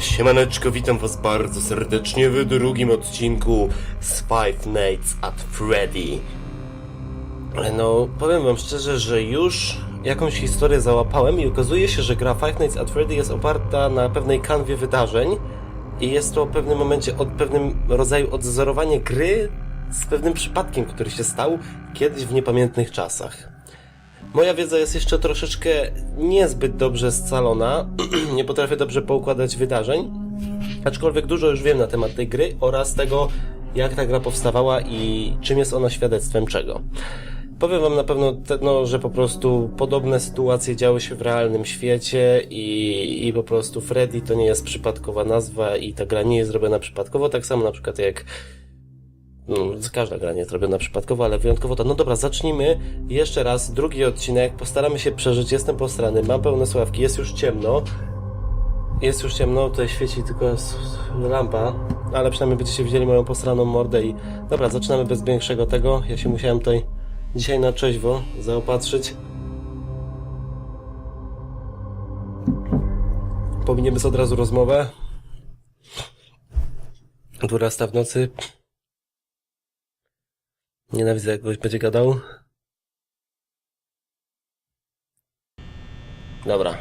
Siemaneczko, witam was bardzo serdecznie w drugim odcinku z Five Nights at Freddy. No, powiem wam szczerze, że już jakąś historię załapałem i okazuje się, że gra Five Nights at Freddy jest oparta na pewnej kanwie wydarzeń i jest to w pewnym momencie od pewnym rodzaju odzorowanie gry z pewnym przypadkiem, który się stał kiedyś w niepamiętnych czasach. Moja wiedza jest jeszcze troszeczkę niezbyt dobrze scalona, nie potrafię dobrze poukładać wydarzeń, aczkolwiek dużo już wiem na temat tej gry oraz tego, jak ta gra powstawała i czym jest ona świadectwem czego. Powiem wam na pewno, te, no, że po prostu podobne sytuacje działy się w realnym świecie i, i po prostu Freddy to nie jest przypadkowa nazwa i ta gra nie jest zrobiona przypadkowo, tak samo na przykład jak każda gra nie jest robiona przypadkowo, ale wyjątkowo to. No dobra, zacznijmy jeszcze raz drugi odcinek. Postaramy się przeżyć. Jestem postrany, mam pełne sławki, jest już ciemno. Jest już ciemno, tutaj świeci tylko lampa, ale przynajmniej będziecie widzieli moją postraną mordę i... Dobra, zaczynamy bez większego tego. Ja się musiałem tutaj dzisiaj na trzeźwo zaopatrzyć. Powinien być od razu rozmowę. 12 w nocy. Nienawidzę, jak ktoś będzie gadał. Dobra.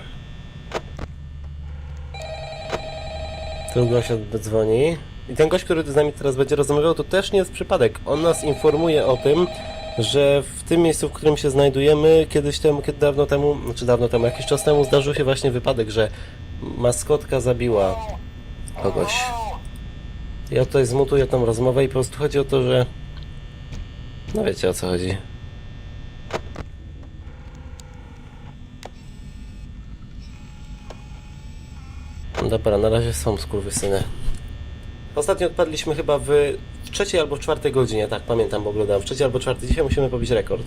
Tu gość dzwoni. I ten gość, który z nami teraz będzie rozmawiał, to też nie jest przypadek. On nas informuje o tym, że w tym miejscu, w którym się znajdujemy, kiedyś temu, kiedy dawno temu, znaczy dawno temu, jakiś czas temu zdarzył się właśnie wypadek, że maskotka zabiła kogoś. Ja tutaj zmutuję tą rozmowę i po prostu chodzi o to, że no wiecie o co chodzi. Dobra, na razie są skurwysyny. Ostatnio odpadliśmy chyba w, w trzeciej albo w czwartej godzinie, tak pamiętam, bo oglądałem. W trzeciej albo czwartej. Dzisiaj musimy pobić rekord.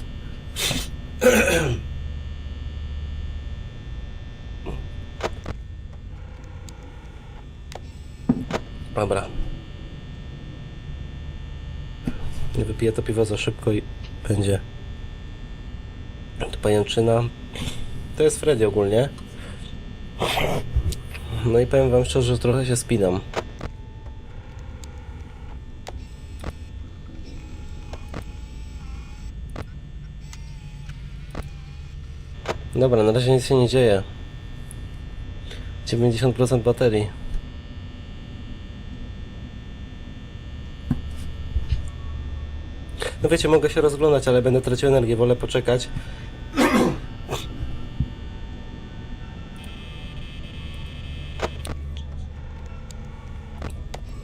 Dobra. Nie wypiję to piwo za szybko i będzie. To pajęczyna. To jest Freddy ogólnie. No i powiem wam szczerze, że trochę się spinam. Dobra, na razie nic się nie dzieje. 90% baterii. No wiecie, mogę się rozglądać, ale będę tracił energię, wolę poczekać.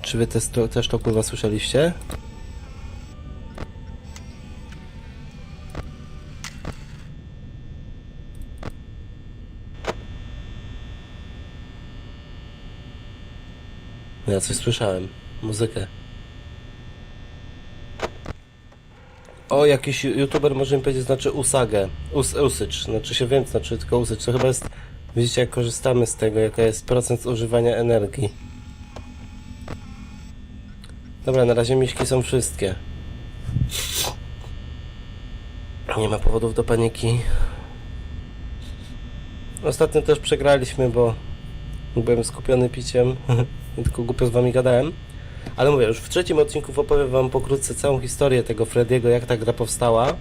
Czy wy też to, też to kurwa słyszeliście? Ja coś słyszałem. Muzykę. O, jakiś youtuber może mi powiedzieć, znaczy Usagę. Us, usycz, znaczy się wiem, znaczy tylko usycz. To chyba jest, widzicie jak korzystamy z tego, jaka jest procent zużywania energii. Dobra, na razie miśki są wszystkie. Nie ma powodów do paniki. Ostatnio też przegraliśmy, bo byłem skupiony piciem tylko głupio z wami gadałem. Ale mówię, już w trzecim odcinku opowiem wam pokrótce całą historię tego Frediego, jak ta gra powstała.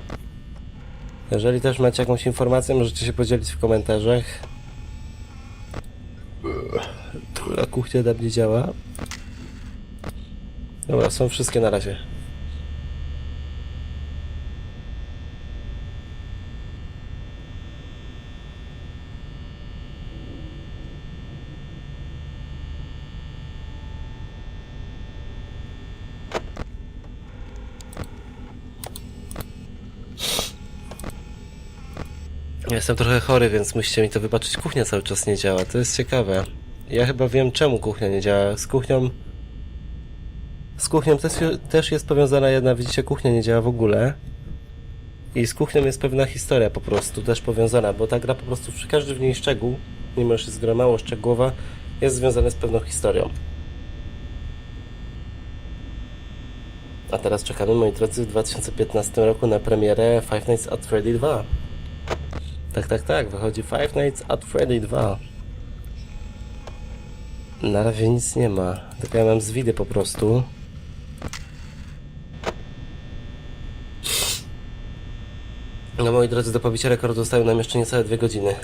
Jeżeli też macie jakąś informację, możecie się podzielić w komentarzach. Która kuchnia na mnie działa. Dobra, są wszystkie na razie. Jestem trochę chory, więc musicie mi to wybaczyć. Kuchnia cały czas nie działa, to jest ciekawe. Ja chyba wiem czemu kuchnia nie działa. Z kuchnią... Z kuchnią też, też jest powiązana jedna, widzicie, kuchnia nie działa w ogóle. I z kuchnią jest pewna historia po prostu też powiązana, bo ta gra po prostu przy każdy w niej szczegół, mimo że jest gra mało szczegółowa, jest związana z pewną historią. A teraz czekamy, moi drodzy, w 2015 roku na premierę Five Nights at Freddy 2. Tak, tak, tak, wychodzi Five Nights at Freddy 2. Na razie nic nie ma. Tylko ja mam zwidy po prostu. No moi drodzy, do pobicia rekordu zostały nam jeszcze niecałe dwie godziny.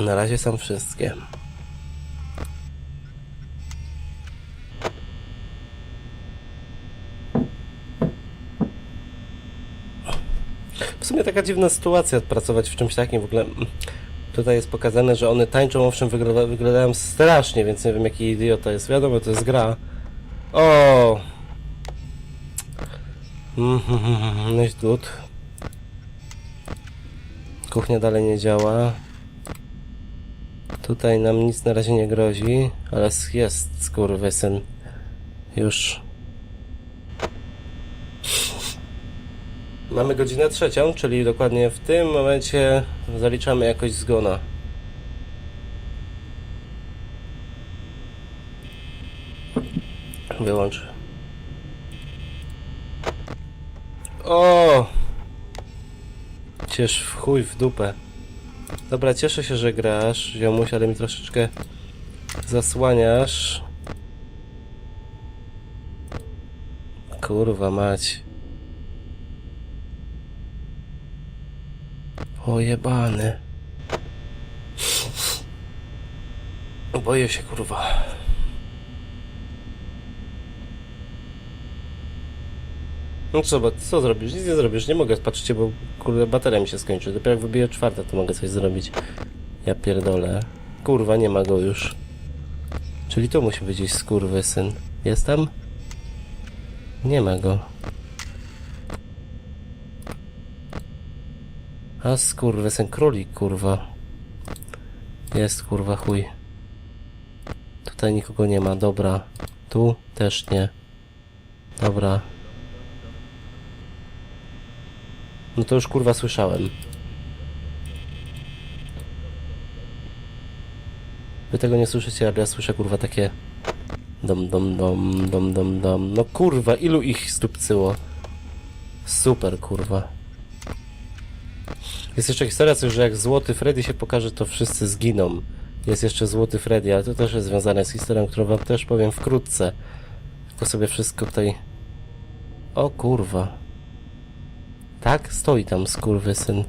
Na razie są wszystkie. W sumie taka dziwna sytuacja pracować w czymś takim w ogóle. Tutaj jest pokazane, że one tańczą, owszem, wygląda, wyglądają strasznie, więc nie wiem jaki idiota jest. Wiadomo, to jest gra. O! Mhm, No dud. Kuchnia dalej nie działa. Tutaj nam nic na razie nie grozi, ale jest skurwysyn. Już. Mamy godzinę trzecią, czyli dokładnie w tym momencie zaliczamy jakość zgona. Wyłącz. O! Ciesz w chuj w dupę. Dobra, cieszę się, że grasz, ziomuś, ale mi troszeczkę zasłaniasz. Kurwa mać. Pojebany. Boję się, kurwa. No co, co zrobisz? Nic nie zrobisz, nie mogę, patrzcie, bo kurde bateria mi się skończy. Dopiero jak wybiję czwarta, to mogę coś zrobić. Ja pierdolę. Kurwa, nie ma go już. Czyli to musi być gdzieś skurwysyn. Jest tam? Nie ma go. A skurwysyn, królik, kurwa. Jest, kurwa, chuj. Tutaj nikogo nie ma, dobra. Tu też nie. Dobra. No to już kurwa słyszałem. Wy tego nie słyszycie, ale ja słyszę kurwa takie dom dom dom dom dom dom. No kurwa, ilu ich stupcyło? Super kurwa. Jest jeszcze historia, coś, że jak Złoty Freddy się pokaże, to wszyscy zginą. Jest jeszcze Złoty Freddy, ale to też jest związane z historią, którą wam też powiem wkrótce. Tylko sobie wszystko tutaj... O kurwa. Tak? Stoi tam skurwysyn.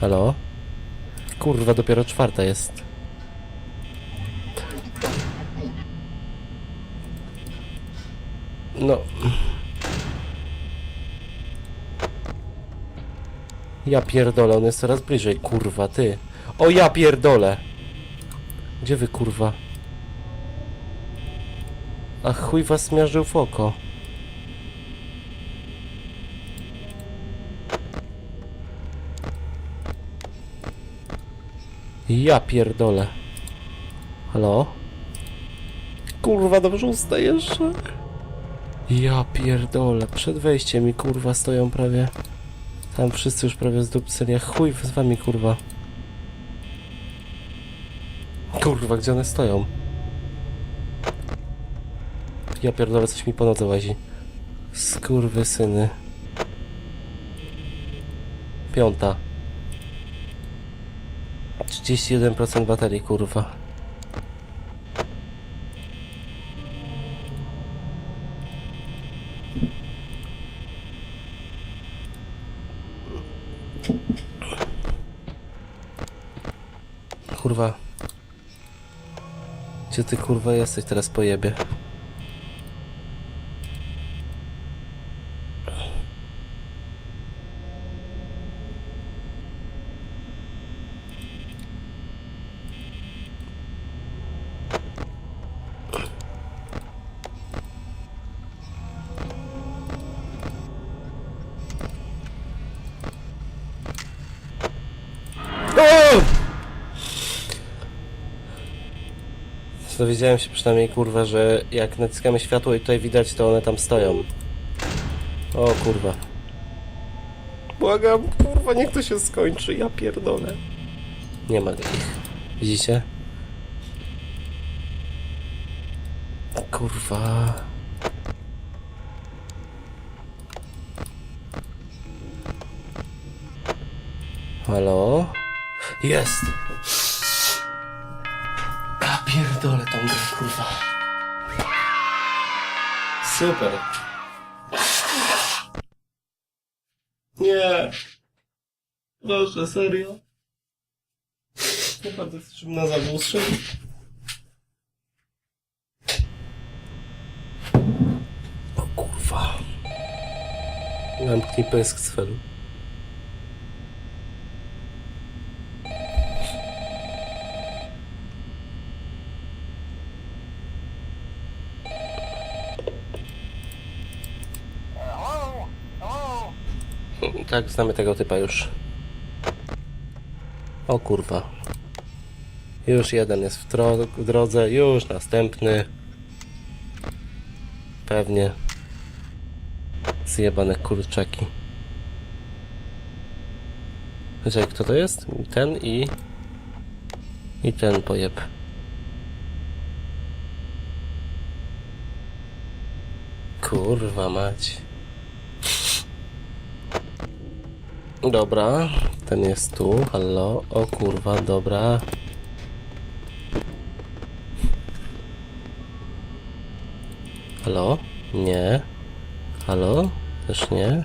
Halo? Kurwa, dopiero czwarta jest. No. Ja pierdolę, on jest coraz bliżej, kurwa, ty. O ja pierdolę! Gdzie wy, kurwa? A chuj was miażdżył w oko. Ja pierdolę. Halo? Kurwa, dobrze ustaję jeszcze. Ja pierdolę. Przed wejściem mi kurwa stoją prawie. Tam wszyscy już prawie zdupcyli. Ja chuj z wami kurwa. Kurwa, gdzie one stoją? Ja pierdolę, coś mi po nodze łazi. Skurwy syny. Piąta. 31% baterii, kurwa. Kurwa. Gdzie ty kurwa jesteś teraz pojebie? Dowiedziałem się przynajmniej kurwa, że jak naciskamy światło i tutaj widać, to one tam stoją. O kurwa. Błagam, kurwa, niech to się skończy, ja pierdolę. Nie ma ich. Widzicie? Kurwa. Halo? Jest! Kurwa. Super. Nie. Boże, serio? Naprawdę chcesz, żebym na strzelił? O kurwa. Zamknij pysk z felu. Tak, znamy tego typa już. O kurwa. Już jeden jest w, w drodze, już następny. Pewnie. Zjebane kurczaki. Czekaj, kto to jest? Ten i... I ten pojeb. Kurwa mać. Dobra, ten jest tu, halo, o kurwa, dobra. Halo? Nie. Halo? Też nie.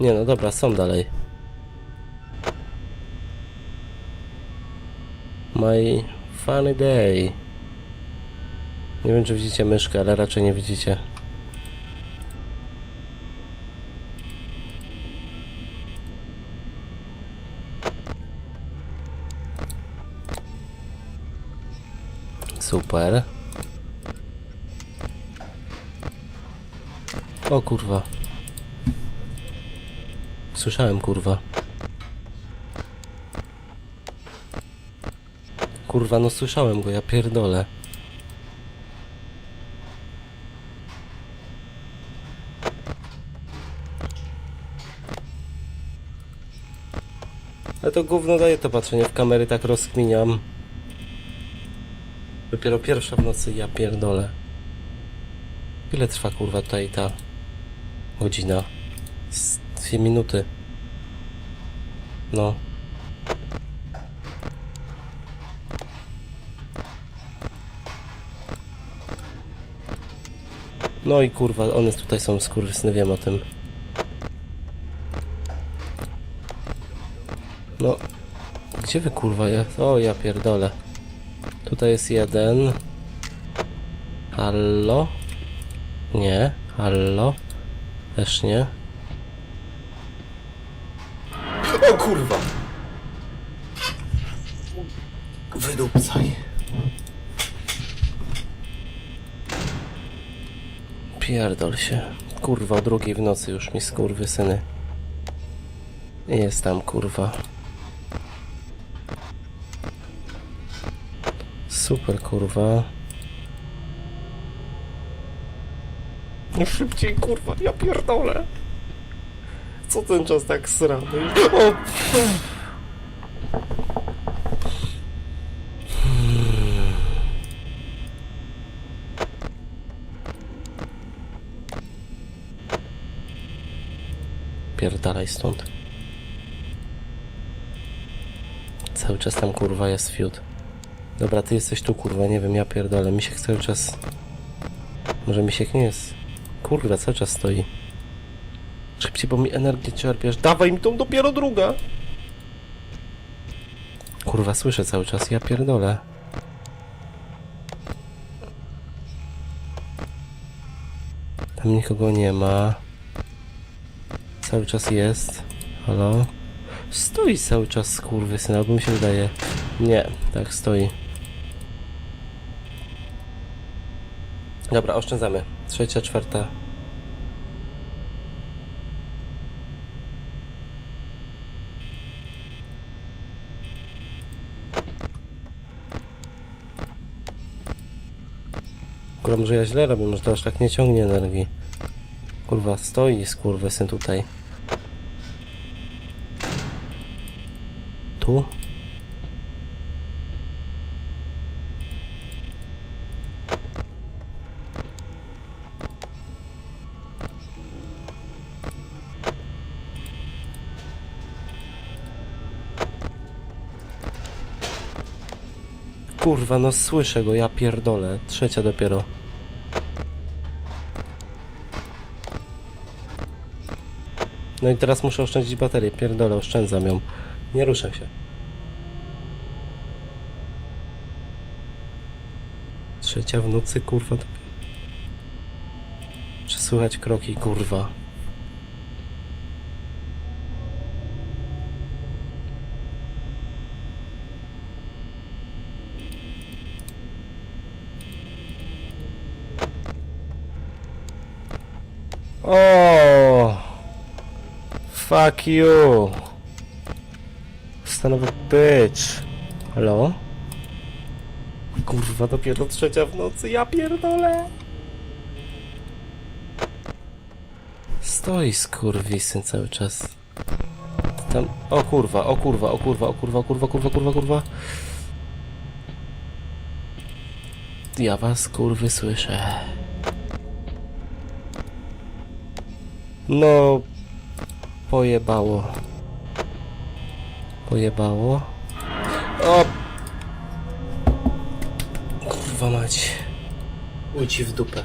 Nie no dobra, są dalej. My funny day. Nie wiem czy widzicie myszkę, ale raczej nie widzicie. Super. O kurwa. Słyszałem kurwa. Kurwa, no słyszałem go, ja pierdolę. Ale to gówno daje to patrzenie w kamery, tak rozkminiam. Dopiero pierwsza w nocy, ja pierdolę. Ile trwa kurwa tutaj ta godzina? Z dwie minuty. No. No i kurwa, one tutaj są skurwysyny, wiem o tym. No. Gdzie wy kurwa jest? O ja pierdolę. Tutaj jest jeden. Hallo? Nie. Hallo? Też nie. O kurwa! Wydupcaj. Pierdol się. Kurwa, o drugiej w nocy już mi skurwy syny. Jest tam kurwa. Super kurwa. No szybciej kurwa, ja pierdolę. Co ten czas tak srany? O! Pierdalaj stąd. Cały czas tam kurwa jest fiut. Dobra, ty jesteś tu kurwa, nie wiem, ja pierdolę. Misiek cały czas... Może Misiek nie jest... Kurwa, cały czas stoi. Szybciej, bo mi energię czerpiesz. Dawaj mi tą dopiero druga! Kurwa, słyszę cały czas, ja pierdolę. Tam nikogo nie ma. Cały czas jest. Halo? Stoi cały czas skurwysyn, albo mi się wydaje. Nie, tak stoi. Dobra, oszczędzamy. Trzecia, czwarta. Kurwa, może ja źle robię, może to aż tak nie ciągnie energii. Kurwa, stoi skurwysyn tutaj. Tu? Kurwa, no słyszę go, ja pierdolę. Trzecia dopiero. No i teraz muszę oszczędzić baterię. Pierdolę, oszczędzam ją. Nie ruszę się. Trzecia w nocy, kurwa. Czy słychać kroki, kurwa? O! Fuck you! Stanowy bitch. Halo? Kurwa, dopiero trzecia w nocy, ja pierdolę! Stoi skurwisyn cały czas. Tam, o kurwa, o kurwa, o kurwa, o kurwa, kurwa, kurwa, kurwa, kurwa. Ja was kurwy słyszę. No, pojebało. Pojebało. O! Kurwa mać. Uci w dupę.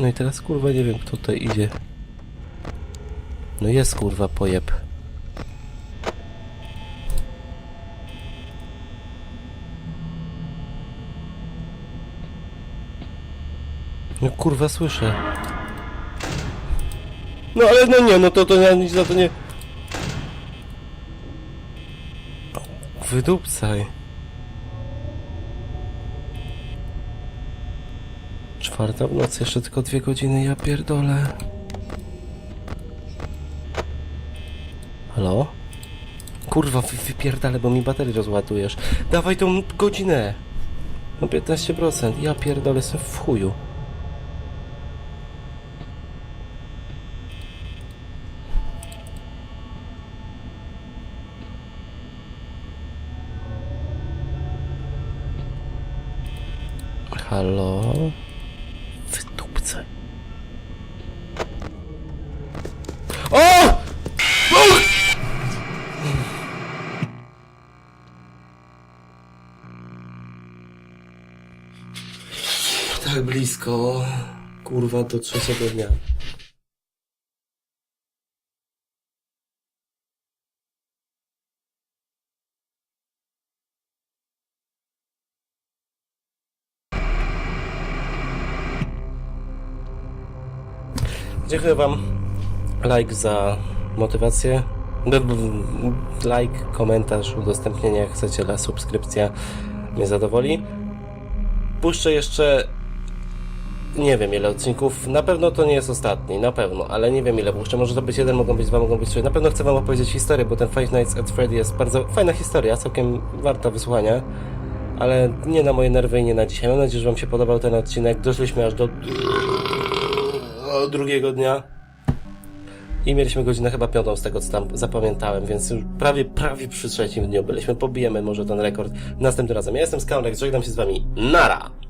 No i teraz kurwa nie wiem kto tutaj idzie. No jest kurwa pojeb. No kurwa słyszę. No ale no nie, no to to ja nic za to nie... Wydupcaj. Czwarta w nocy, jeszcze tylko dwie godziny, ja pierdolę. Halo? Kurwa, wy, wypierdalę, bo mi baterię rozładujesz. Dawaj tą godzinę. No 15%, ja pierdolę, jestem w chuju. Kurwa, do trzeciego dnia. Dziękuję Wam. Like za motywację. Like, komentarz, udostępnienie jak chcecie, la subskrypcja mnie zadowoli. Puszczę jeszcze nie wiem ile odcinków. Na pewno to nie jest ostatni, na pewno, ale nie wiem ile puszczę. Może to być jeden, mogą być dwa, mogą być trzy. Na pewno chcę Wam opowiedzieć historię, bo ten Five Nights at Freddy jest bardzo fajna historia, całkiem warta wysłuchania. Ale nie na moje nerwy i nie na dzisiaj. Mam nadzieję, że Wam się podobał ten odcinek. Doszliśmy aż do drugiego dnia. I mieliśmy godzinę chyba piątą z tego co tam zapamiętałem, więc już prawie, prawie przy trzecim dniu byliśmy. Pobijemy może ten rekord następnym razem. Ja jestem Skałnek, żegnam się z wami. Nara!